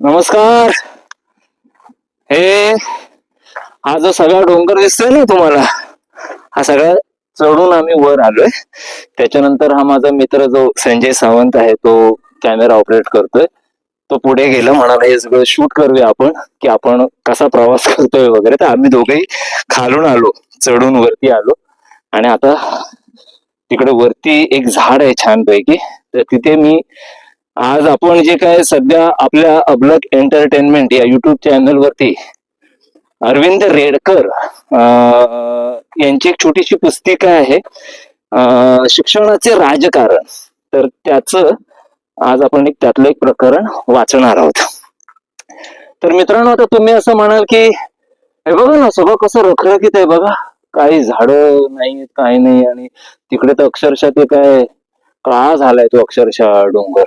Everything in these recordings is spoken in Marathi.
नमस्कार. हे हा जो सगळा डोंगर दिसतोय ना तुम्हाला हा सगळा चढून आम्ही वर आलोय. त्याच्यानंतर हा माझा मित्र जो संजय सावंत आहे तो कॅमेरा ऑपरेट करतोय. तो पुढे गेला म्हणाला हे सगळं शूट करूया आपण की आपण कसा प्रवास करतोय वगैरे. तर आम्ही दोघेही खालून आलो चढून वरती आलो. आणि आता तिकडे वरती एक झाड आहे छानपैकी. तर तिथे मी आज आपण जे काय सध्या आपल्या अबलक एंटरटेनमेंट या युट्यूब चॅनलवरती अरविंद रेडकर यांची एक छोटीशी पुस्तिका आहे शिक्षणाचे राजकारण. तर त्याचं आज आपण एक त्यातलं एक प्रकरण वाचणार आहोत. तर मित्रांनो आता तुम्ही असं म्हणाल की हे बघा ना सगळं कसं रखरखीत आहे बघा. काही झाडं नाही काही नाही. आणि तिकडे तर अक्षरशः ते काय काळा झालाय तो अक्षरशः डोंगर.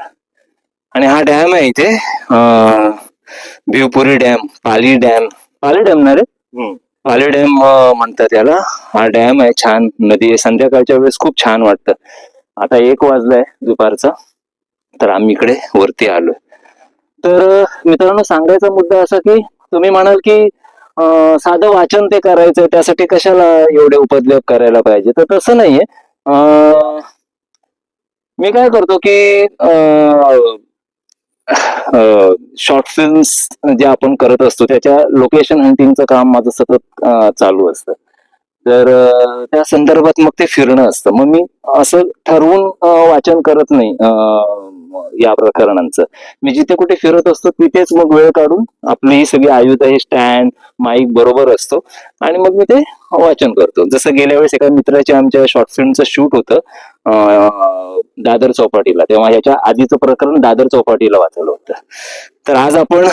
आणि हा डॅम आहे इथे Bhivpuri dam Pali dam. Pali dam ना रे? पाली डॅम म्हणतात याला. हा डॅम आहे छान. नदी आहे. संध्याकाळच्या वेळेस खूप छान वाटतं. आता एक वाजलाय दुपारचा. तर आम्ही इकडे वरती आलोय. तर मित्रांनो सांगायचा मुद्दा असा की तुम्ही म्हणाल की साधं वाचन ते करायचं त्यासाठी कशाला एवढे उपद्रव करायला पाहिजे? तर तसं नाहीये. मी काय करतो की शॉर्ट फिल्म्स जे आपण करत असतो त्याच्या लोकेशन हंटिंगचं काम माझं सतत चालू असतं. तर त्या संदर्भात मग ते फिरणं असतं. मग मी असं ठरवून वाचन करत नाही. या प्रकरणांचं. मी जिथे कुठे फिरत असतो तिथेच मग वेळ काढून आपली ही सगळी आयुध हे स्टँड माईक बरोबर असतो. आणि मग मी ते वाचन करतो. जसं गेल्या वेळेस एका मित्राच्या आमच्या शॉर्ट फिल्मचं शूट होतं दादर चौपाटीला. तेव्हा याच्या आधीचं प्रकरण दादर चौपाटीला वाचलं होतं. तर आज आपण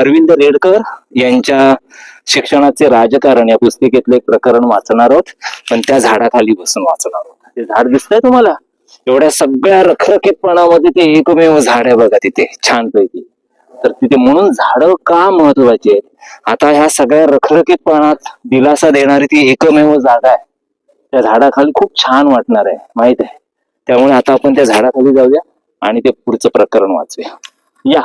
अरविंद रेडकर यांच्या शिक्षणाचे राजकारण या पुस्तिकेतलं एक प्रकरण वाचणार आहोत. पण त्या झाडाखाली बसून वाचणार आहोत. ते झाड दिसतंय तुम्हाला? एवढ्या सगळ्या रखरखीतपणामध्ये ते एकमेव झाड आहे बघा तिथे छानपैकी. तर तिथे म्हणून झाडं का महत्वाची आहेत? आता ह्या सगळ्या रखरखीतपणात दिलासा देणारी ती एकमेव जागा आहे. त्या झाडाखाली खूप छान वाटणार आहे माहीत आहे? त्यामुळे आता आपण त्या झाडाखाली जाऊया आणि ते पुढचं प्रकरण वाचूया. या.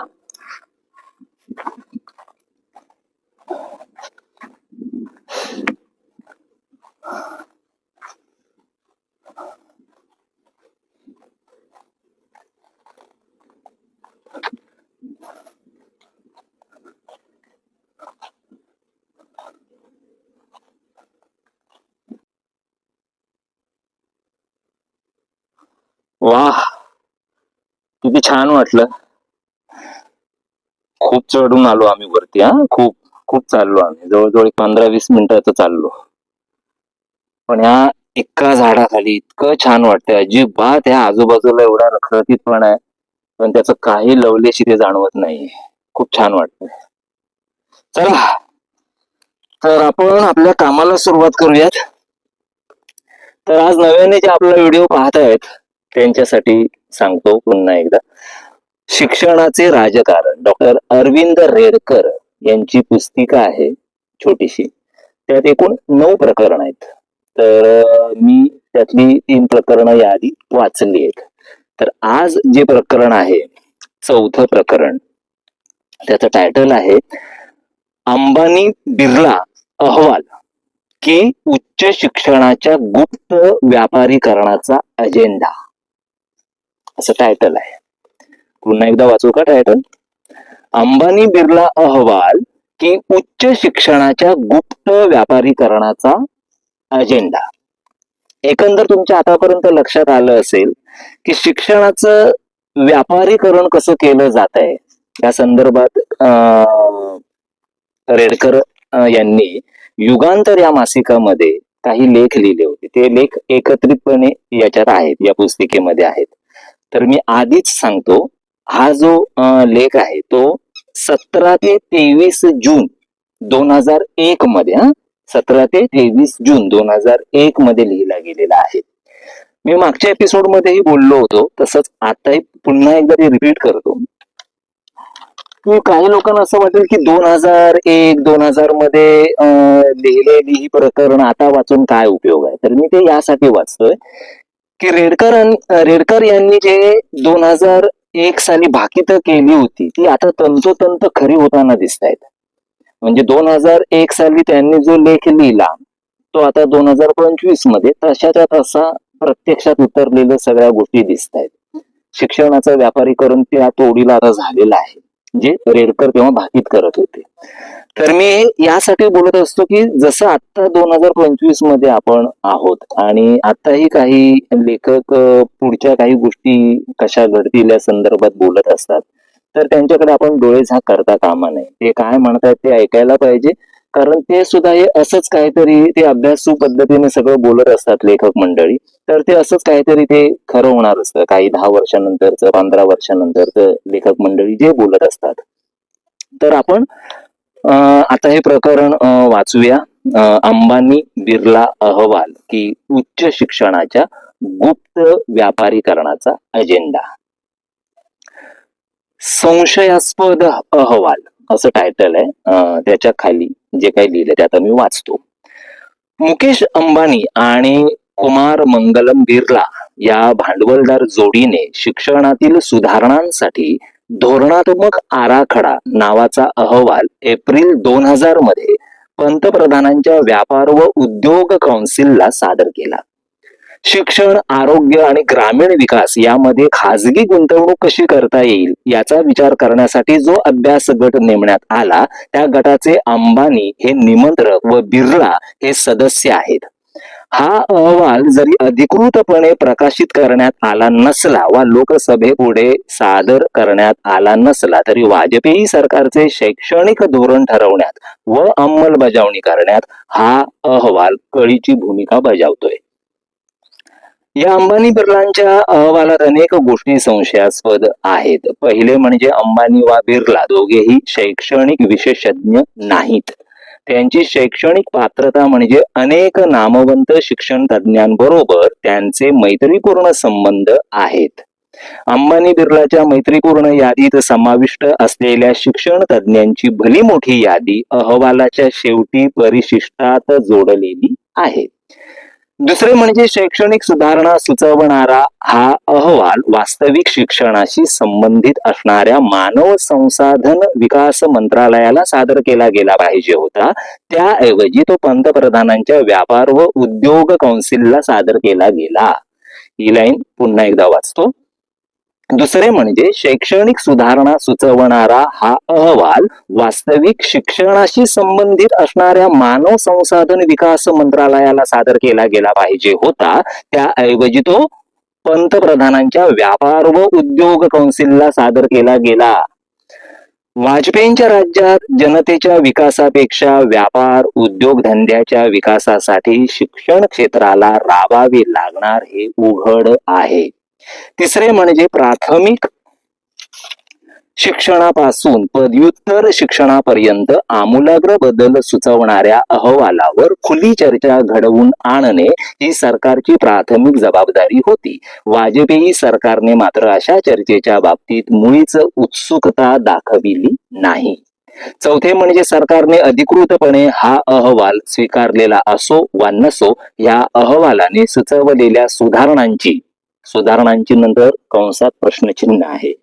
वाह किती छान वाटलं. खूप चढून आलो आम्ही वरती हा. खूप खूप चाललो आम्ही. जवळजवळ पंधरा वीस मिनिटाचं चाललो. पण ह्या एका झाडाखाली इतकं छान वाटतंय. अजिबात ह्या आजूबाजूला एवढा रखरखीत पण आहे. पण त्याचं काही लवलेशी ते जाणवत नाही खूप छान वाटतंय. चला. तर आपण आपल्या कामाला सुरुवात करूयात. तर आज नव्याने जे आपला व्हिडिओ पाहतायत त्यांच्यासाठी सांगतो पुन्हा एकदा. शिक्षणाचे राजकारण डॉक्टर अरविंद रेडकर यांची पुस्तिका आहे छोटीशी. त्यात एकूण नऊ प्रकरण आहेत. तर मी त्यातली तीन प्रकरणं याआधी वाचली आहेत. तर आज जे प्रकरण आहे चौथं प्रकरण त्याचं टायटल आहे अंबानी बिर्ला अहवाल की उच्च शिक्षणाच्या गुप्त व्यापारीकरणाचा अजेंडा असं टायटल आहे. पुन्हा एकदा वाचू का टायटल अंबानी बिर्ला अहवाल की उच्च शिक्षणाच्या गुप्त व्यापारीकरणाचा अजेंडा एकंदर तुमच्या आतापर्यंत लक्षात आलं असेल की शिक्षणाचं व्यापारीकरण कसं केलं जात आहे या संदर्भात रेडकर यांनी युगांतर या मासिकामध्ये काही लेख लिहिले होते. ते लेख एकत्रितपणे याच्यात आहेत या पुस्तिकेमध्ये आहेत. तर मी आधीच सांगतो हा जो लेख आहे तो सतरा ते तेवीस जून दोन हजार एक मध्ये सतरा ते तेवीस जून दोन हजार एक मध्ये लिहिला गेलेला आहे. मी मागच्या एपिसोड मध्येही बोललो होतो तसंच आताही पुन्हा एकदा ते रिपीट करतो. की काही लोकांना असं वाटेल की दोन हजार एक दोन हजारमध्ये लिहिलेली ही प्रकरण आता वाचून काय उपयोग आहे? तर मी ते यासाठी वाचतोय की रेडकर रेडकर यांनी जे दोन हजार एक साली भाकीत केली होती ती आता तंतोतंत खरी होताना दिसत आहेत म्हणजे दोन हजार एक साली त्यांनी जो लेख लिहिला तो आता दोन हजार पंचवीसमध्ये तशाच्या तसा प्रत्यक्षात उतरलेल्या सगळ्या गोष्टी दिसत आहेत शिक्षणाचं व्यापारीकरण त्या तोडीला आता झालेलं आहे. जे रेडकर तेव्हा भाकीत करत होते. तर मी यासाठी बोलत असतो की जसं आता दोन हजार पंचवीसमध्ये आपण आहोत आणि आताही काही लेखक पुढच्या काही गोष्टी कशा घडतील या संदर्भात बोलत असतात तर त्यांच्याकडे आपण डोळे झाक करता कामा नये. ते काय म्हणतात ते ऐकायला पाहिजे. कारण ते सुद्धा हे असंच काहीतरी ते अभ्यासू पद्धतीने सगळं बोलत असतात लेखक मंडळी. तर ते असंच काहीतरी ते खरं होणार असतं. काही दहा वर्षानंतरचं पंधरा वर्षानंतरचं लेखक मंडळी जे बोलत असतात. तर आपण आता हे प्रकरण वाचूया. अंबानी बिर्ला अहवाल की उच्च शिक्षणाच्या गुप्त व्यापारीकरणाचा अजेंडा संशयास्पद अहवाल असं टायटल आहे. त्याच्याखाली. जे काही लिहिलं ते आता मी वाचतो. मुकेश अंबानी आणि कुमार मंगलम बिर्ला या भांडवलदार जोडीने शिक्षणातील सुधारणांसाठी धोरणात्मक आराखडा नावाचा अहवाल एप्रिल दोन हजारमध्ये पंतप्रधानांच्या व्यापार व उद्योग कौन्सिलला सादर केला. शिक्षण आरोग्य आणि ग्रामीण विकास यामध्ये खाजगी गुंतवणूक कशी करता येईल याचा विचार करण्यासाठी जो अभ्यास गट नेमण्यात आला त्या गटाचे अंबानी हे निमंत्रक व बिर्ला हे सदस्य आहेत. हा अहवाल जरी अधिकृतपणे प्रकाशित करण्यात आला नसला वा लोकसभेपुढे सादर करण्यात आला नसला तरी वाजपेयी सरकारचे शैक्षणिक धोरण ठरवण्यात व अंमलबजावणी करण्यात हा अहवाल कळीची भूमिका बजावतोय. या अंबानी बिर्लांच्या अहवालात अनेक गोष्टी संशयास्पद आहेत. पहिले म्हणजे अंबानी वा बिर्ला दोघेही शैक्षणिक विशेषज्ञ नाहीत. त्यांची शैक्षणिक पात्रता म्हणजे अनेक नामवंत शिक्षण तज्ञांबरोबर त्यांचे मैत्रीपूर्ण संबंध आहेत. अंबानी बिर्लाच्या मैत्रीपूर्ण यादीत समाविष्ट असलेल्या शिक्षण तज्ञांची भली मोठी यादी अहवालाच्या शेवटी परिशिष्टात जोडलेली आहे. दुसरे म्हणजे शैक्षणिक सुधारणा सुचवणारा हा अहवाल वास्तविक शिक्षणाशी संबंधित असणाऱ्या मानव संसाधन विकास मंत्रालयाला सादर केला गेला पाहिजे होता. त्याऐवजी तो पंतप्रधानांच्या व्यापार व उद्योग कौन्सिलला सादर केला गेला. ही लाईन पुन्हा एकदा वाचतो. दुसरे म्हणजे शैक्षणिक सुधारणा सुचवणारा हा अहवाल वास्तविक शिक्षणाशी संबंधित असणाऱ्या मानव संसाधन विकास मंत्रालयाला सादर केला गेला पाहिजे होता. त्याऐवजी तो पंतप्रधानांच्या व्यापार व उद्योग कौन्सिलला सादर केला गेला. वाजपेयींच्या राज्यात जनतेच्या विकासापेक्षा व्यापार उद्योगधंद्याच्या विकासासाठी शिक्षण क्षेत्राला राबावे लागणार हे उघड आहे. तिसरे म्हणजे प्राथमिक शिक्षणापासून पदव्युत्तर शिक्षणापर्यंत आमूलाग्र बदल सुचवणाऱ्या अहवालावर खुली चर्चा घडवून आणणे ही सरकारची प्राथमिक जबाबदारी होती. वाजपेयी सरकारने मात्र अशा चर्चेच्या बाबतीत मुळीच उत्सुकता दाखविली नाही. चौथे म्हणजे सरकारने अधिकृतपणे हा अहवाल स्वीकारलेला असो वा नसो या अहवालाने सुचवलेल्या सुधारणांची सुधारणांची नंतर कंसात प्रश्नचिन्ह आहे.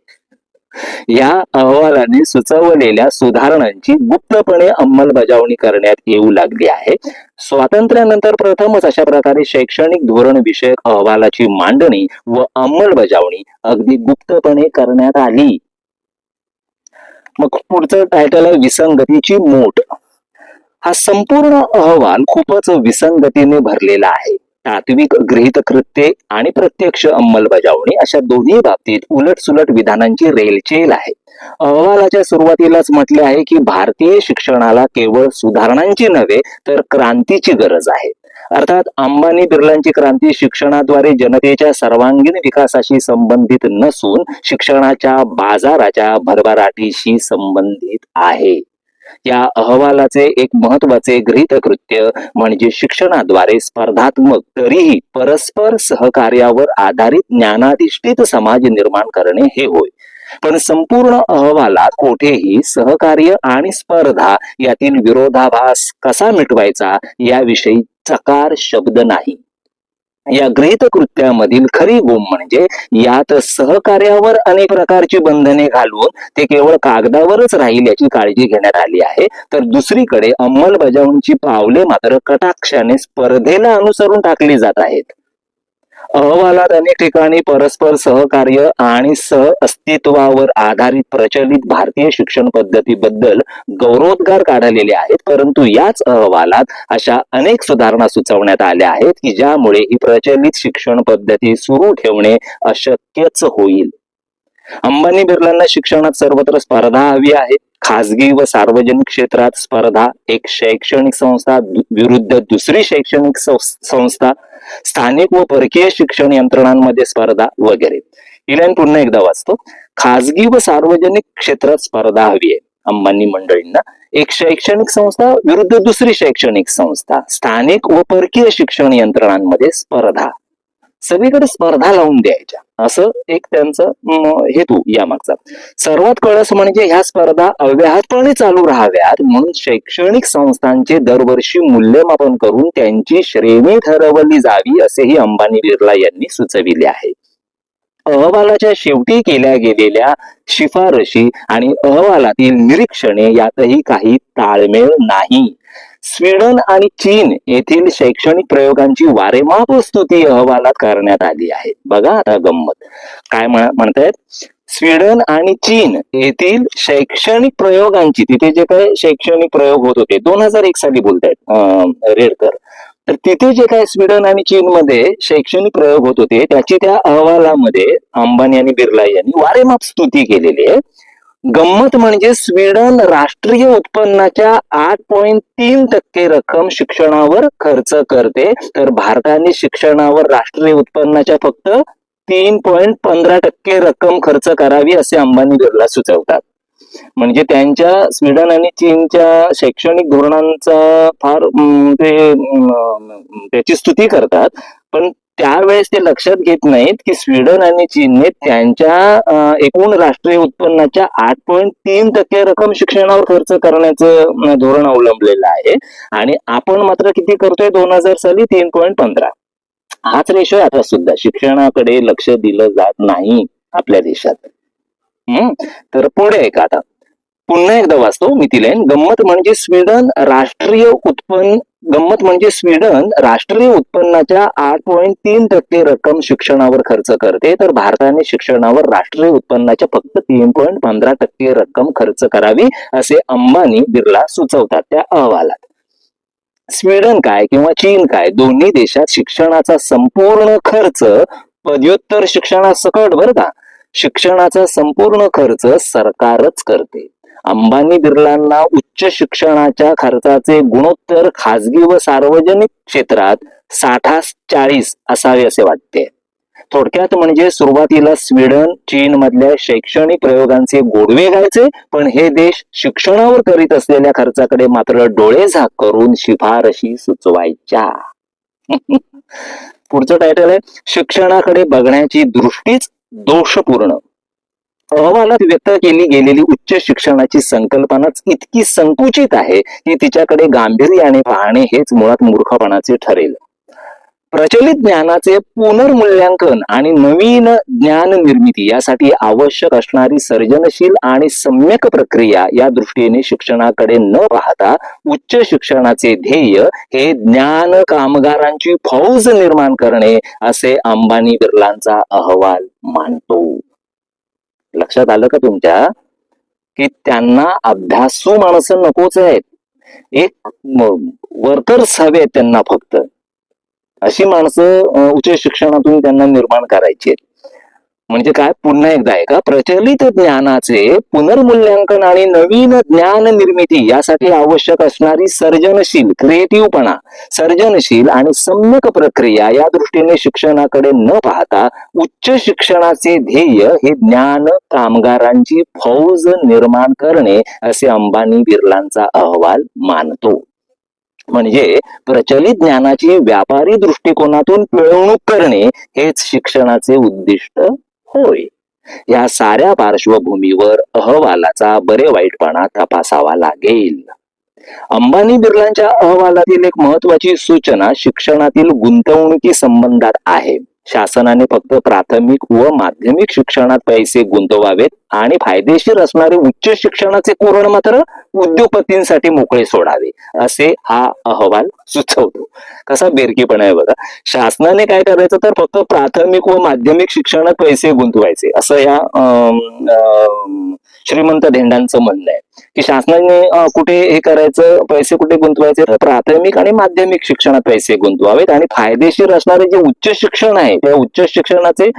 या अहवालाने सुचवलेल्या सुधारणांची गुप्तपणे अंमलबजावणी करण्यात येऊ लागली आहे. स्वातंत्र्यानंतर प्रथमच अशा प्रकारे शैक्षणिक धोरण विषयक अहवालाची मांडणी व अंमलबजावणी अगदी गुप्तपणे करण्यात आली. मग पुढचं टायटल आहे विसंगतीची मोठ. हा संपूर्ण अहवाल खूपच विसंगतीने भरलेला आहे. तात्विक गृहित कृत्ये आणि प्रत्यक्ष अंमलबजावणी अशा दोन्ही बाबतीत उलटसुलट विधानांची रेलचेल आहे. अहवालाच्या सुरुवातीलाच म्हटले आहे की भारतीय शिक्षणाला केवळ सुधारणांची नव्हे तर क्रांतीची गरज आहे. अर्थात अंबानी बिर्लांची क्रांती शिक्षणाद्वारे जनतेच्या सर्वांगीण विकासाशी संबंधित नसून शिक्षणाच्या बाजाराच्या भरभराटीशी संबंधित आहे. या अहवालाचे एक महत्त्वाचे गृहीत कृत्य म्हणजे शिक्षणाद्वारे स्पर्धात्मक तरीही परस्पर सहकार्यावर आधारित ज्ञानाधिष्ठित समाज निर्माण करणे हे होय. पण संपूर्ण अहवालात कोठेही सहकार्य आणि स्पर्धा यातील विरोधाभास कसा मिटवायचा याविषयी चकार शब्द नाही. या गृहीत कृत्यामधील खरी बोंब म्हणजे यात सहकार्यावर अनेक प्रकारची बंधने घालून ते केवळ कागदावरच राहील याची काळजी घेण्यात आली आहे. तर दुसरीकडे अंमलबजावणीची पावले मात्र कटाक्षाने स्पर्धेला अनुसरून टाकली जात आहेत. अहवालात अनेक ठिकाणी परस्पर सहकार्य आणि सह अस्तित्वावर आधारित प्रचलित भारतीय शिक्षण पद्धतीबद्दल गौरवोद्गार काढलेले आहेत. परंतु याच अहवालात अशा अनेक सुधारणा सुचवण्यात आल्या आहेत की ज्यामुळे ही प्रचलित शिक्षण पद्धती सुरू ठेवणे अशक्यच होईल. अंबानी बिर्लांना शिक्षणात सर्वत्र स्पर्धा हवी आहे. खासगी व सार्वजनिक क्षेत्रात स्पर्धा एक शैक्षणिक संस्था विरुद्ध दुसरी शैक्षणिक संस- संस्था स्थानिक व परकीय शिक्षण यंत्रणांमध्ये स्पर्धा वगैरे. ही लाईन पुन्हा एकदा वाचतो. खाजगी व सार्वजनिक क्षेत्रात स्पर्धा हवी आहे. अंबानी मंडळींना एक शैक्षणिक संस्था विरुद्ध दुसरी शैक्षणिक संस्था. स्थानिक व परकीय शिक्षण यंत्रणांमध्ये स्पर्धा. सगळीकडे स्पर्धा लावून द्यायच्या. असं एक त्यांचं हेतू यामागचा. सर्वात कळस म्हणजे ह्या स्पर्धा अव्याहतपणे चालू राहाव्यात म्हणून शैक्षणिक संस्थांचे दरवर्षी मूल्यमापन करून त्यांची श्रेणी ठरवली जावी असेही अंबानी बिर्ला यांनी सुचविले आहे. अहवालाच्या शेवटी केल्या गेलेल्या शिफारशी आणि अहवालातील निरीक्षणे यातही काही ताळमेळ नाही. स्वीडन आणि चीन येथील शैक्षणिक प्रयोगांची वारेमाप स्तुती अहवालात करण्यात आली आहे. बघा आता गंमत. काय म्हणतायत? स्वीडन आणि चीन येथील शैक्षणिक प्रयोगांची तिथे जे काय शैक्षणिक प्रयोग होत होते दोन हजार एक साली बोलतायत रेडकर. तर तिथे जे काय स्वीडन आणि चीन मध्ये शैक्षणिक प्रयोग होत होते त्याची त्या अहवालामध्ये अंबानी आणि बिर्ला यांनी वारेमाप स्तुती केलेली आहे. गंमत म्हणजे स्वीडन राष्ट्रीय उत्पन्नाच्या आठ पॉईंट तीन टक्के रक्कम शिक्षणावर खर्च करते. तर भारताने शिक्षणावर राष्ट्रीय उत्पन्नाच्या फक्त तीन पॉईंट पंधरा टक्के रक्कम खर्च करावी असे अंबानी बिर्ला सुचवतात. म्हणजे त्यांच्या स्वीडन आणि चीनच्या शैक्षणिक धोरणांचा फार ते त्याची स्तुती करतात. पण त्यावेळेस ते लक्षात घेत नाहीत की स्वीडन आणि चीनने त्यांच्या एकूण राष्ट्रीय उत्पन्नाच्या आठ पॉईंट तीन टक्के रक्कम शिक्षणावर खर्च करण्याचं धोरण अवलंबलेलं आहे. आणि आपण मात्र किती करतोय? दोन हजार साली तीन पॉईंट पंधरा. हाच रेशो आहे आता सुद्धा. शिक्षणाकडे लक्ष दिलं जात नाही आपल्या देशात. हम्म? तर पुढे आहे का आता. पुन्हा एकदा वाचतो मी गंमत म्हणजे स्वीडन राष्ट्रीय उत्पन्न गंमत म्हणजे स्वीडन राष्ट्रीय उत्पन्नाच्या आठ पॉईंट तीन टक्के रक्कम शिक्षणावर खर्च करते. तर भारताने शिक्षणावर राष्ट्रीय उत्पन्नाच्या फक्त तीन पॉईंट पंधरा टक्के रक्कम खर्च करावी असे अंबानी बिर्ला सुचवतात त्या अहवालात. स्वीडन काय किंवा चीन काय दोन्ही देशात शिक्षणाचा संपूर्ण खर्च पदव्युत्तर शिक्षणासकट बरं का? शिक्षणाचा संपूर्ण खर्च सरकारच करते. अंबानी बिर्लांना उच्च शिक्षणाच्या खर्चाचे गुणोत्तर खाजगी व सार्वजनिक क्षेत्रात साठास चाळीस असावे असे वाटते. थोडक्यात म्हणजे सुरुवातीला स्वीडन चीन मधल्या शैक्षणिक प्रयोगांचे गोडवे घ्यायचे पण हे देश शिक्षणावर करीत असलेल्या खर्चाकडे मात्र डोळे झाक करून शिफारशी सुचवायच्या. पुढचं टायटल आहे शिक्षणाकडे बघण्याची दृष्टीच दोषपूर्ण. अहवालात व्यक्त केली गेलेली उच्च शिक्षणाची संकल्पनाच इतकी संकुचित आहे की तिच्याकडे गांभीर्याने पाहणे हेच मुळात मूर्खपणाचे ठरेल. प्रचलित ज्ञानाचे पुनर्मूल्यांकन आणि नवीन ज्ञान निर्मिती यासाठी आवश्यक असणारी सर्जनशील आणि सम्यक प्रक्रिया या दृष्टीने शिक्षणाकडे न पाहता उच्च शिक्षणाचे ध्येय हे ज्ञान कामगारांची फौज निर्माण करणे असे अंबानी बिर्लांचा अहवाल मानतो. लक्षात आलं का तुमच्या? की त्यांना अभ्यासू माणसं नकोच आहेत. एक वर्कर्स हवे आहेत त्यांना फक्त. अशी माणसं उच्च शिक्षणातून त्यांना निर्माण करायची आहेत. म्हणजे काय? पुन्हा एकदा आहे का प्रचलित ज्ञानाचे पुनर्मूल्यांकन आणि नवीन ज्ञान निर्मिती यासाठी आवश्यक असणारी सर्जनशील क्रिएटिव्हपणा सर्जनशील आणि सम्यक प्रक्रिया या दृष्टीने शिक्षणाकडे न पाहता उच्च शिक्षणाचे ध्येय हे ज्ञान कामगारांची फौज निर्माण करणे असे अंबानी बिर्लांचा अहवाल मानतो. म्हणजे प्रचलित ज्ञानाची व्यापारी दृष्टिकोनातून पिळवणूक करणे हेच शिक्षणाचे उद्दिष्ट होय. या साऱ्या पार्श्वभूमीवर अहवालाचा बरे वाईटपणा तपासावा लागेल. अंबानी बिर्लांच्या अहवालातील एक महत्वाची सूचना शिक्षणातील गुंतवणुकी संबंधात आहे. शासनाने फक्त प्राथमिक व माध्यमिक शिक्षणात पैसे गुंतवावेत आणि फायदेशीर असणारे उच्च शिक्षणाचे कोरण मात्र उद्योगपतींसाठी मोकळे सोडावे असे हा अहवाल सुचवतो. कसा बेरकीपणा आहे बघा. शासनाने काय करायचं तर फक्त प्राथमिक व माध्यमिक शिक्षणात पैसे गुंतवायचे असं या श्रीमंत धेंडांचं म्हणणं आहे. की शासनाने कुठे हे करायचं पैसे कुठे गुंतवायचे? तर प्राथमिक आणि माध्यमिक शिक्षणात पैसे गुंतवावेत आणि फायदेशीर असणारे जे उच्च शिक्षण आहे त्या उच्च शिक्षणाचे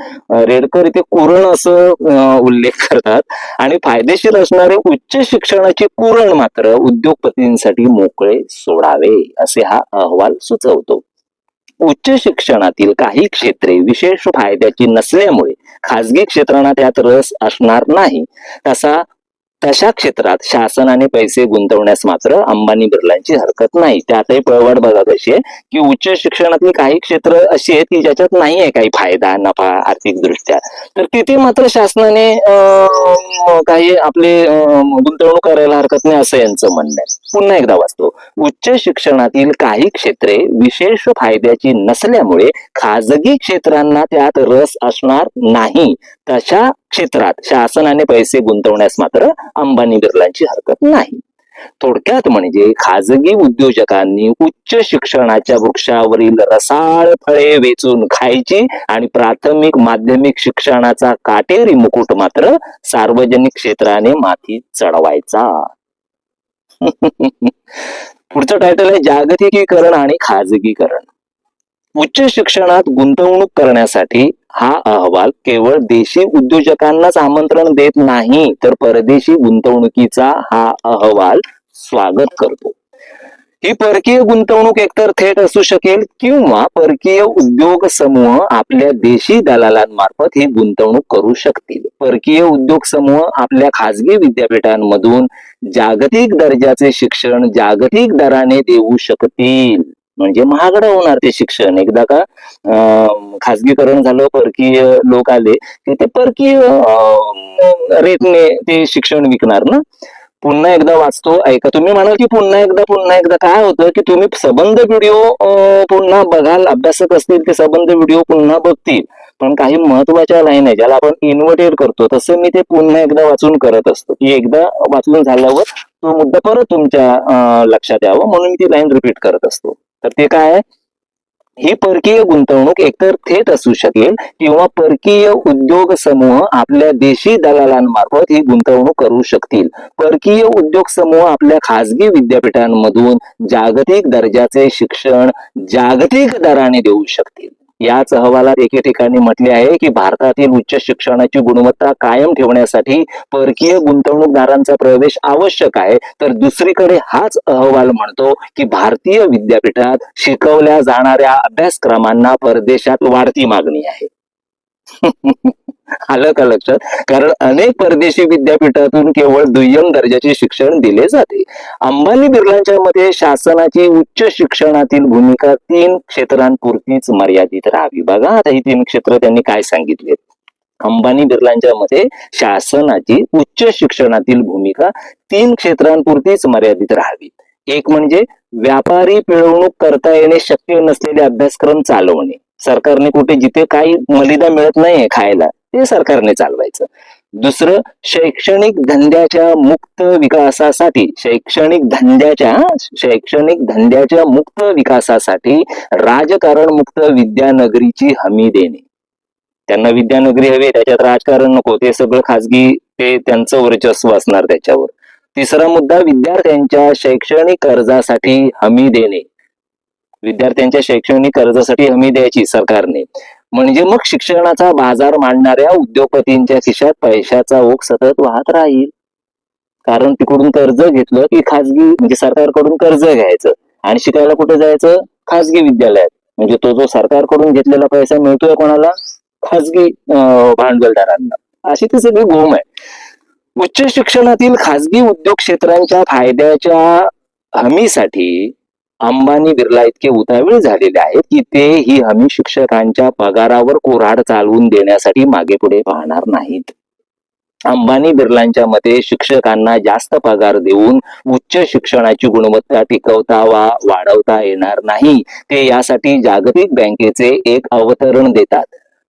रेडकर इथे कुरण असं उल्लेख करतात. आणि फायदेशीर असणारे उच्च शिक्षणाचे कुरण मात्र उद्योगपतींसाठी मोकळे सोडावे असे हा अहवाल सुचवतो. उच्च शिक्षणातील काही क्षेत्रे विशेष फायद्याची नसल्यामुळे खाजगी क्षेत्रांना त्यात रस असणार नाही. तसा तशा क्षेत्रात शासनाने पैसे गुंतवण्यास मात्र अंबानी बिर्लांची हरकत नाही. त्यातही पळवाट बघा कशी आहे की उच्च शिक्षणातली काही क्षेत्र अशी आहेत की ज्याच्यात नाही आहे काही फायदा नफा आर्थिक दृष्ट्या तर तिथे मात्र शासनाने काही आपले गुंतवणूक करायला हरकत नाही असं यांचं म्हणणं आहे. पुन्हा एकदा वाचतो. उच्च शिक्षणातील काही क्षेत्रे विशेष फायद्याची नसल्यामुळे खाजगी क्षेत्रांना त्यात रस असणार नाही. तशा क्षेत्रात शासनाने पैसे गुंतवण्यास मात्र अंबानी बिर्लांची हरकत नाही. थोडक्यात म्हणजे खाजगी उद्योजकांनी उच्च शिक्षणाच्या वृक्षावरील रसाळ फळे वेचून खायची आणि प्राथमिक माध्यमिक शिक्षणाचा काटेरी मुकुट मात्र सार्वजनिक क्षेत्राने माथी चढवायचा. पुढचं टायटल आहे जागतिकीकरण आणि खाजगीकरण. उच्च शिक्षणात गुंतवणूक करण्यासाठी हा अहवाल केवळ देशी उद्योजकांनाच आमंत्रण देत नाही तर परदेशी गुंतवणुकीचा हा अहवाल स्वागत करतो. ही परकीय गुंतवणूक एकतर थेट असू शकेल किंवा परकीय उद्योग समूह आपल्या देशी दलालांमार्फत ही गुंतवणूक करू शकतील. परकीय उद्योग समूह आपल्या खासगी विद्यापीठांमधून जागतिक दर्जाचे शिक्षण जागतिक दराने देऊ शकतील. म्हणजे महागडं होणार ते शिक्षण. एकदा का खासगीकरण खाजगीकरण झालं परकीय लोक आले की ते परकीय रेटने ते शिक्षण विकणार ना? पुन्हा एकदा वाचतो ऐका. तुम्ही म्हणाल की पुन्हा एकदा पुन्हा एकदा. काय होतं की तुम्ही सबंध व्हिडिओ पुन्हा बघाल. अभ्यासक असतील ते सबंध व्हिडिओ पुन्हा बघतील. पण काही महत्त्वाच्या लाईन आहे ज्याला आपण इन्व्हर्टेड करतो. तसं मी ते पुन्हा एकदा वाचून करत असतो. की एकदा वाचून झाल्यावर तो मुद्दा परत तुमच्या लक्षात यावा म्हणून मी ती लाईन रिपीट करत असतो. तर ते काय आहे? ही परकीय गुंतवणूक एकतर थेट असू शकेल किंवा परकीय उद्योग समूह आपल्या देशी दलालांमार्फत ही गुंतवणूक करू शकतील. परकीय उद्योग समूह आपल्या खासगी विद्यापीठांमधून जागतिक दर्जाचे शिक्षण जागतिक दराने देऊ शकतील. याच अहवालात एके ठिकाणी म्हटले आहे की भारतातील उच्च शिक्षणाची गुणवत्ता कायम ठेवण्यासाठी परकीय गुंतवणूकदारांचा प्रवेश आवश्यक आहे. तर दुसरीकडे हाच अहवाल म्हणतो की भारतीय विद्यापीठात शिकवल्या जाणाऱ्या अभ्यासक्रमांना परदेशात वाढती मागणी आहे. आलं का लक्षात? कारण अनेक परदेशी विद्यापीठातून केवळ दुय्यम दर्जाचे शिक्षण दिले जाते. अंबानी बिर्लांच्या मते शासनाची उच्च शिक्षणातील भूमिका तीन क्षेत्रांपुरतीच मर्यादित राहावी. बघा आता ही तीन क्षेत्र त्यांनी काय सांगितले. अंबानी बिर्लांच्या मते शासनाची उच्च शिक्षणातील भूमिका तीन क्षेत्रांपुरतीच मर्यादित राहावी. एक म्हणजे व्यापारी पिळवणूक करता येणे शक्य नसलेले अभ्यासक्रम चालवणे. सरकारने कुठे जिथे काही मलिदा मिळत नाहीये खायला ते सरकारने चालवायचं. दुसरं शैक्षणिक धंद्याच्या मुक्त विकासासाठी शैक्षणिक धंद्याच्या शैक्षणिक धंद्याच्या मुक्त विकासासाठी राजकारण मुक्त विद्यानगरीची हमी देणे. त्यांना विद्यानगरी हवी त्याच्यात राजकारण नको ते सगळं खाजगी ते त्यांचं वर्चस्व असणार त्याच्यावर. तिसरा मुद्दा विद्यार्थ्यांच्या शैक्षणिक कर्जासाठी हमी देणे. विद्यार्थ्यांच्या शैक्षणिक कर्जासाठी हमी द्यायची सरकारने. म्हणजे मग शिक्षणाचा बाजार मांडणाऱ्या उद्योगपतींच्या खिशात पैशाचा ओघ सतत वाहत राहील. कारण तिकडून कर्ज घेतलं की खाजगी म्हणजे सरकारकडून कर्ज घ्यायचं. आणि शिकायला कुठे जायचं? खाजगी विद्यालयात. म्हणजे तो जो सरकारकडून घेतलेला पैसा मिळतोय कोणाला? खाजगी भांडवलदारांना. अशी ती सगळी घोम आहे. उच्च शिक्षणातील खाजगी उद्योग क्षेत्रांच्या फायद्याच्या हमीसाठी अंबानी बिर्ला इतके उतावीळ झालेले आहेत की ते ही हमी शिक्षकांच्या पगारावर कोराड चालवून देण्यासाठी मागे पुढे पाहणार नाहीत. अंबानी बिर्लांच्या मते शिक्षकांना जास्त पगार देऊन उच्च शिक्षणाची गुणवत्ता टिकवता वा वाढवता येणार नाही. ते यासाठी जागतिक बँकेचे एक अवतरण देतात.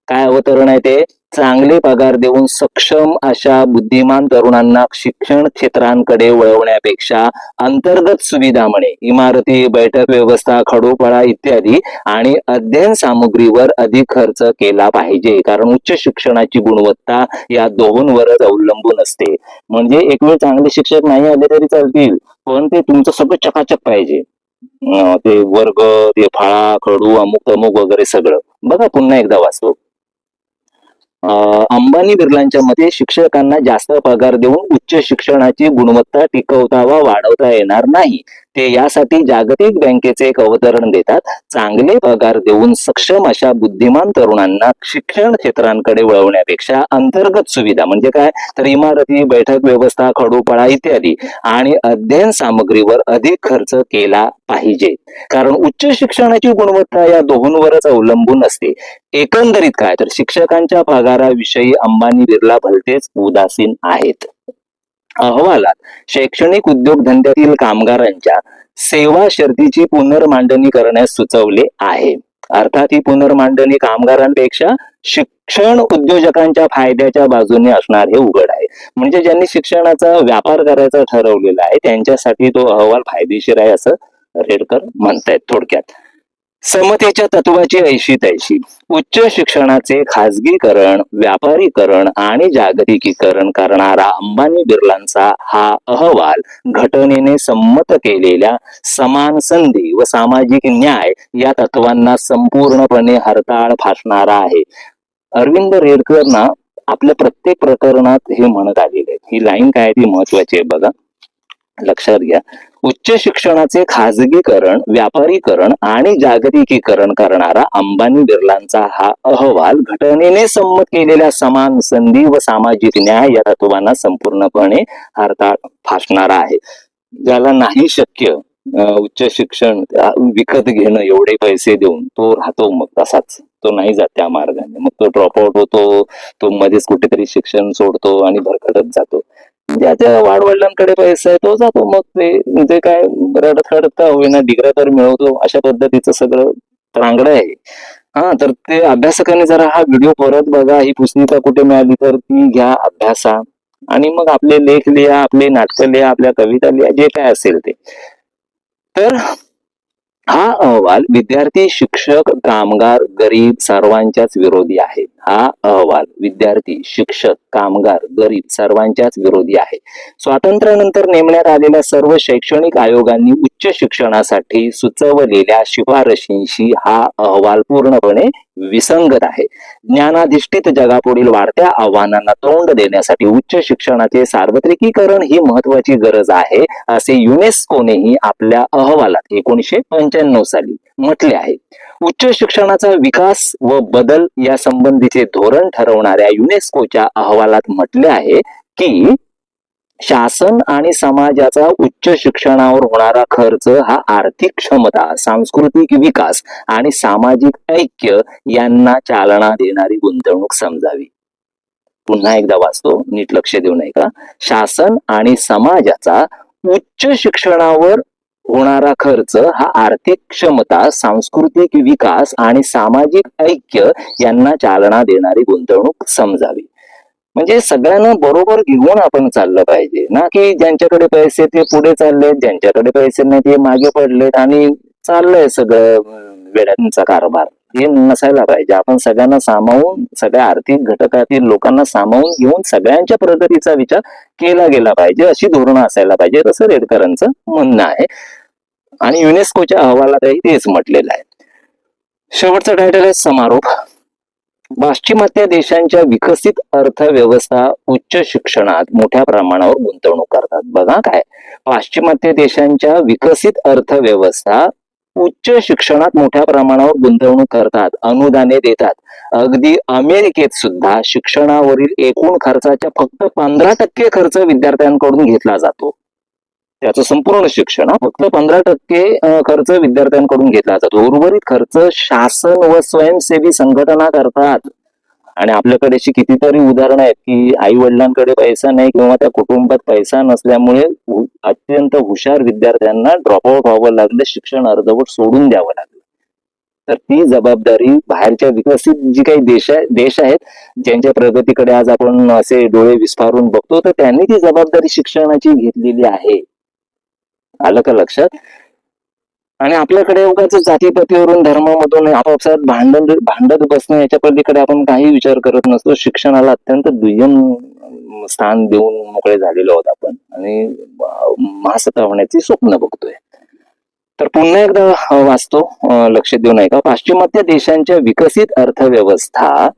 काय अवतरण आहे ते? चांगले पगार देऊन सक्षम अशा बुद्धिमान तरुणांना शिक्षण क्षेत्रांकडे वळवण्यापेक्षा अंतर्गत सुविधा म्हणे इमारती बैठक व्यवस्था खडोपळा इत्यादी आणि अध्ययन सामुग्रीवर अधिक खर्च केला पाहिजे. कारण उच्च शिक्षणाची गुणवत्ता या दोहोंवरच अवलंबून असते. म्हणजे एक वेळ चांगले शिक्षक नाही आले तरी चालतील पण ते तुमचं सगळं चकाचक पाहिजे. ते वर्ग ते फळा खडू अमुक तमुक वगैरे सगळं. बघा पुन्हा एकदा वाचतो. अंबानी बिर्लांच्या मते शिक्षकांना जास्त पगार देऊन उच्च शिक्षणाची गुणवत्ता टिकवता वा वाढवता येणार नाही. ते यासाठी जागतिक बँकेचे एक अवतरण देतात चांगले पगार देऊन सक्षम अशा बुद्धिमान तरुणांना शिक्षण क्षेत्रांकडे वळवण्यापेक्षा अंतर्गत सुविधा म्हणजे काय? तर इमारती बैठक व्यवस्था खडूपळा इत्यादी आणि अध्ययन सामग्रीवर अधिक खर्च केला पाहिजे. कारण उच्च शिक्षणाची गुणवत्ता या दोहोंवरच अवलंबून असते. एकंदरीत काय? तर शिक्षकांच्या पगाराविषयी अंबानी बिर्ला भलतेच उदासीन आहेत. अहवालात शैक्षणिक उद्योगधंद्यातील कामगारांच्या सेवा शर्तीची पुनर्मांडणी करण्यास सुचवले आहे. अर्थात ही पुनर्मांडणी कामगारांपेक्षा शिक्षण उद्योजकांच्या फायद्याच्या बाजूने असणार हे उघड आहे. म्हणजे ज्यांनी शिक्षणाचा व्यापार करायचा ठरवलेला आहे त्यांच्यासाठी तो अहवाल फायदेशीर आहे असं रेडकर म्हणतायत थोडक्यात. समतेच्या तत्वाची ऐशी तैशी उच्च शिक्षणाचे खाजगीकरण व्यापारीकरण आणि जागतिकीकरण करणारा अंबानी बिर्लांचा हा अहवाल घटनेने संमत केलेल्या समान संधी व सामाजिक न्याय या तत्वांना संपूर्णपणे हरताळ फासणारा आहे. अरविंद रेडकर ना आपल्या प्रत्येक प्रकरणात हे म्हणत आलेले ही लाईन काय ती महत्वाची आहे बघा. लक्षात घ्या. उच्च शिक्षणाचे खाजगीकरण व्यापारीकरण आणि जागतिकीकरण करणारा अंबानी बिर्लांचा हा अहवाल घटनेने संमत केलेल्या समान संधी व सामाजिक न्याय या तत्वांना संपूर्णपणे हरताळ फासणारा आहे. ज्याला नाही शक्य उच्च शिक्षण विकत घेणं एवढे पैसे देऊन तो राहतो मग तसाच. तो नाही जात त्या मार्गाने. मग तो ड्रॉपआउट होतो तो मध्येच कुठेतरी शिक्षण सोडतो आणि भरकटत जातो. ज्याच्या वाडवडिलांकडे पैसा आहे तो जातो. मग ते जे काय रडत खडत होईना डिग्र्या तर मिळवतो अशा पद्धतीचं सगळं रांगड आहे. हा तर ते अभ्यासकांनी जरा हा व्हिडिओ परत बघा. ही पुस्तिका कुठे मिळाली तर ती घ्या अभ्यासा. आणि मग आपले लेख लिहा आपले नाटकं लिहा आपल्या कविता लिहा जे काय असेल ते. तर हा अहवाल विद्यार्थी शिक्षक कामगार गरीब सर्वांच्याच विरोधी आहे हा अहवाल विद्यार्थी शिक्षक कामगार गरीब सर्वांच्याच विरोधी आहे. स्वातंत्र्यानंतर नेमण्यात आलेल्या सर्व शैक्षणिक आयोगांनी उच्च शिक्षणासाठी सुचवलेल्या शिफारशींशी हा अहवाल पूर्णपणे विसंगत आहे. ज्ञानाधिष्ठित जगापुढील वाढत्या आव्हानांना तोंड देण्यासाठी उच्च शिक्षणाचे सार्वत्रिकीकरण ही महत्वाची गरज आहे असे युनेस्कोनेही आपल्या अहवालात एकोणीशे पंच्याण्णव साली म्हटले आहे. उच्च शिक्षणाचा विकास व बदल या संबंधीचे धोरण ठरवणाऱ्या युनेस्कोच्या अहवालात म्हटले आहे की शासन आणि समाजाचा उच्च शिक्षणावर होणारा खर्च हा आर्थिक क्षमता सांस्कृतिक विकास आणि सामाजिक ऐक्य यांना चालना देणारी गुंतवणूक समजावी. पुन्हा एकदा वाचतो नीट लक्ष देऊ नये का शासन आणि समाजाचा उच्च शिक्षणावर होणारा खर्च हा आर्थिक क्षमता सांस्कृतिक विकास आणि सामाजिक ऐक्य यांना चालना देणारी गुंतवणूक समजावी. म्हणजे सगळ्यांना बरोबर घेऊन आपण चाललं पाहिजे. ना की ज्यांच्याकडे पैसे ते पुढे चाललेत ज्यांच्याकडे पैसे नाही ते मागे पडलेत आणि चाललंय सगळं वेळांचा कारभार. हे नसायला पाहिजे. आपण सगळ्यांना सामावून सगळ्या आर्थिक घटकातील लोकांना सामावून घेऊन सगळ्यांच्या प्रगतीचा विचार केला गेला पाहिजे. अशी धोरणं असायला पाहिजे असं रेडकरांचं म्हणणं आहे. आणि युनेस्कोच्या अहवालातही तेच म्हटलेलं आहे. शेवटचा टायटल आहे समारोप. पाश्चिमात्य देशांच्या विकसित अर्थव्यवस्था उच्च शिक्षणात मोठ्या प्रमाणावर गुंतवणूक करतात. बघा काय? पाश्चिमात्य देशांच्या विकसित अर्थव्यवस्था उच्च शिक्षणात मोठ्या प्रमाणावर गुंतवणूक करतात अनुदाने देतात. अगदी अमेरिकेत सुद्धा शिक्षणावरील एकूण खर्चाच्या फक्त पंधरा टक्के खर्च विद्यार्थ्यांकडून घेतला जातो. त्याचं संपूर्ण शिक्षण फक्त पंधरा टक्के खर्च विद्यार्थ्यांकडून घेतला जातो. उर्वरित खर्च शासन व स्वयंसेवी संघटना करतात. आणि आपल्याकडे अशी कितीतरी उदाहरणं आहेत की आई वडिलांकडे पैसा नाही किंवा त्या कुटुंबात पैसा नसल्यामुळे अत्यंत हुशार विद्यार्थ्यांना ड्रॉपआउट व्हावं लागलं शिक्षण अर्धवट सोडून द्यावं लागलं. तर ती जबाबदारी बाहेरच्या विकसित जी काही देश आहे देश आहेत ज्यांच्या प्रगतीकडे आज आपण असे डोळे विस्फारून बघतो तर त्यांनी ती जबाबदारी शिक्षणाची घेतलेली आहे. आलं का लक्षात? आणि आपल्याकडे उगाच जातीपातीवरून धर्मामधून आपापसात भांडण भांडत बसणं याच्या पलीकडे आपण काही विचार करत नसतो. शिक्षणाला अत्यंत दुय्यम स्थान देऊन मोकळे झालेलो आहोत आपण. आणि महासत्ता होण्याची स्वप्न बघतोय. तर पुन्हा एकदा वाचतो लक्ष देऊन ऐका का पाश्चिमात्य देशांच्या विकसित अर्थव्यवस्था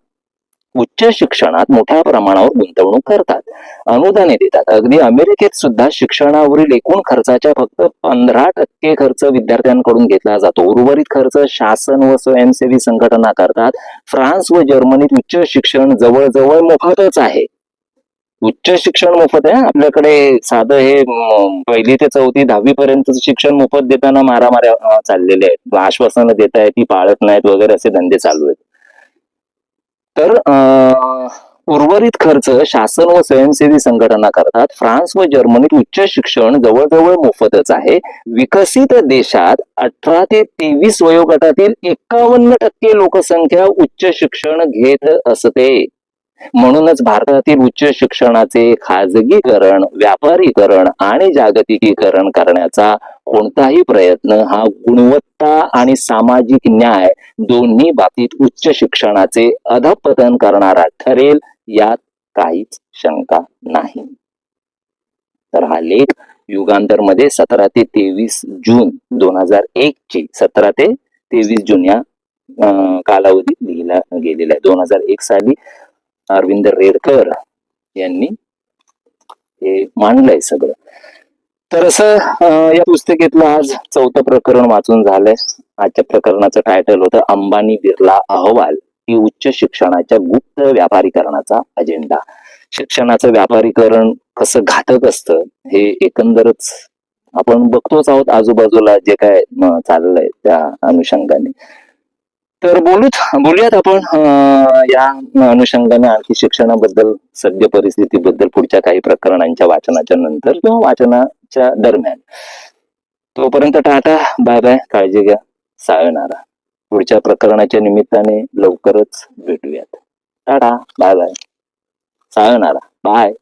उच्च शिक्षणात मोठ्या प्रमाणावर गुंतवणूक करतात. अनुदाने देतात. अगदी अमेरिकेत सुद्धा शिक्षणावरील एकूण खर्चाच्या फक्त पंधरा टक्के खर्च विद्यार्थ्यांकडून घेतला जातो. उर्वरित खर्च शासन व स्वयंसेवी संघटना करतात. फ्रान्स व जर्मनीत उच्च शिक्षण जवळजवळ मोफतच आहे. उच्च शिक्षण मोफत आहे. आपल्याकडे साधं हे पहिली ते चौथी दहावी पर्यंत शिक्षण मोफत देताना मारामाऱ्या चाललेले आहेत. आश्वासनं देत आहेत ती पाळत नाहीत वगैरे असे धंदे चालू आहेत. तर उर्वरित खर्च शासन व स्वयंसेवी संघटना करतात. फ्रान्स व जर्मनीत उच्च शिक्षण जवळजवळ मोफतच आहे. विकसित देशात अठरा ते तेवीस वयोगटातील एकावन्न टक्के लोकसंख्या उच्च शिक्षण घेत असते. म्हणूनच भारतातील उच्च शिक्षणाचे खाजगीकरण व्यापारीकरण आणि जागतिकीकरण करण्याचा कोणताही प्रयत्न हा गुणवत्ता आणि सामाजिक न्याय दोन्ही बाबतीत उच्च शिक्षणाचे अधपतन करणारा ठरेल यात काहीच शंका नाही. तर हा लेख युगांतरमध्ये सतरा ते तेवीस जून दोन हजार एक ची सतरा ते तेवीस जून या कालावधीत लिहिला गेलेला आहे. दोन हजार एक साली अरविंद रेडकर यांनी हे मांडलंय सगळं. तर असं या पुस्तिकेतलं आज चौथं प्रकरण वाचून झालंय. आजच्या प्रकरणाचं टायटल होतं अंबानी बिर्ला अहवाल. ही उच्च शिक्षणाच्या गुप्त व्यापारीकरणाचा अजेंडा शिक्षणाचं व्यापारीकरण कसं घातक असतं हे एकंदरच आपण बघतोच आहोत. आजूबाजूला जे काय चाललंय त्या अनुषंगाने. तर बोलूच बोलूयात आपण या अनुषंगाने आणखी शिक्षणाबद्दल सद्य परिस्थितीबद्दल पुढच्या काही प्रकरणांच्या वाचनाच्या नंतर किंवा वाचनाच्या दरम्यान. तोपर्यंत टाटा बाय बाय काळजी घ्या सायनारा पुढच्या प्रकरणाच्या निमित्ताने लवकरच भेटूयात. Tata bye bye. Sayonara bye.